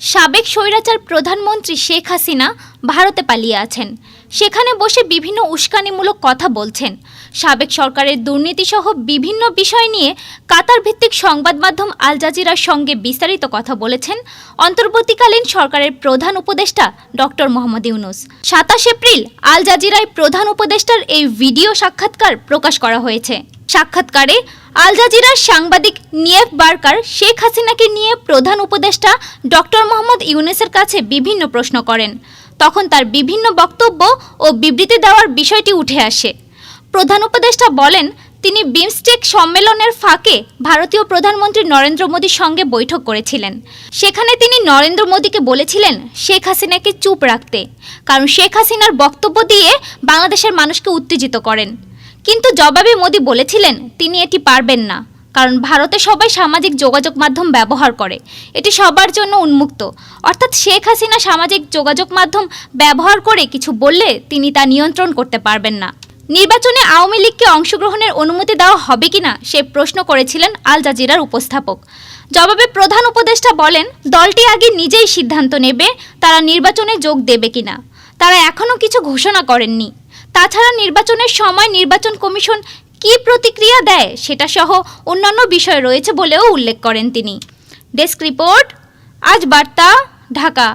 সাবেক স্বৈরাচার প্রধানমন্ত্রী শেখ হাসিনা ভারতে পালিয়ে আছেন। সেখানে বসে বিভিন্ন উস্কানিমূলক কথা বলছেন। সাবেক সরকারের দুর্নীতিসহ বিভিন্ন বিষয় নিয়ে কাতার ভিত্তিক সংবাদ মাধ্যম আল জাজিরার সঙ্গে বিস্তারিত কথা বলেছেন অন্তর্বর্তীকালীন সরকারের প্রধান উপদেষ্টা ডক্টর মোহাম্মদ ইউনুস। সাতাশ এপ্রিল আল জাজিরায় প্রধান উপদেষ্টার এই ভিডিও সাক্ষাৎকার প্রকাশ করা হয়েছে। সাক্ষাৎকারে আল জাজিরার সাংবাদিক নিয়েফ বার্কার শেখ হাসিনাকে নিয়ে প্রধান উপদেষ্টা ডক্টর মোহাম্মদ ইউনুসের কাছে বিভিন্ন প্রশ্ন করেন। তখন তার বিভিন্ন বক্তব্য ও বিবৃতি দেওয়ার বিষয়টি উঠে আসে। প্রধান উপদেষ্টা বলেন, তিনি বিমস্টেক সম্মেলনের ফাঁকে ভারতীয় প্রধানমন্ত্রী নরেন্দ্র মোদীর সঙ্গে বৈঠক করেছিলেন। সেখানে তিনি নরেন্দ্র মোদীকে বলেছিলেন, শেখ হাসিনাকে চুপ রাখতে। কারণ শেখ হাসিনার বক্তব্য দিয়ে বাংলাদেশের মানুষকে উত্তেজিত করেন। কিন্তু জবাবে মোদী বলেছিলেন, তিনি এটি পারবেন না, কারণ ভারতে সবাই সামাজিক যোগাযোগ মাধ্যম ব্যবহার করে। এটি সবার জন্য উন্মুক্ত। অর্থাৎ শেখ হাসিনা সামাজিক যোগাযোগ মাধ্যম ব্যবহার করে কিছু বললে তিনি তা নিয়ন্ত্রণ করতে পারবেন না। নির্বাচনে আওয়ামী লীগকে অংশগ্রহণের অনুমতি দেওয়া হবে কিনা, সে প্রশ্ন করেছিলেন আল জাজিরার উপস্থাপক। জবাবে প্রধান উপদেষ্টা বলেন, দলটি আগে নিজেই সিদ্ধান্ত নেবে তারা নির্বাচনে যোগ দেবে কিনা। তারা এখনও কিছু ঘোষণা করেননি। তাছাড়া নির্বাচনের সময় নির্বাচন কমিশন কি প্রতিক্রিয়া দেয় সেটা সহ অন্যান্য বিষয় রয়েছে বলেও উল্লেখ করেন তিনি। ডেস্ক রিপোর্ট, আজ বার্তা, ঢাকা।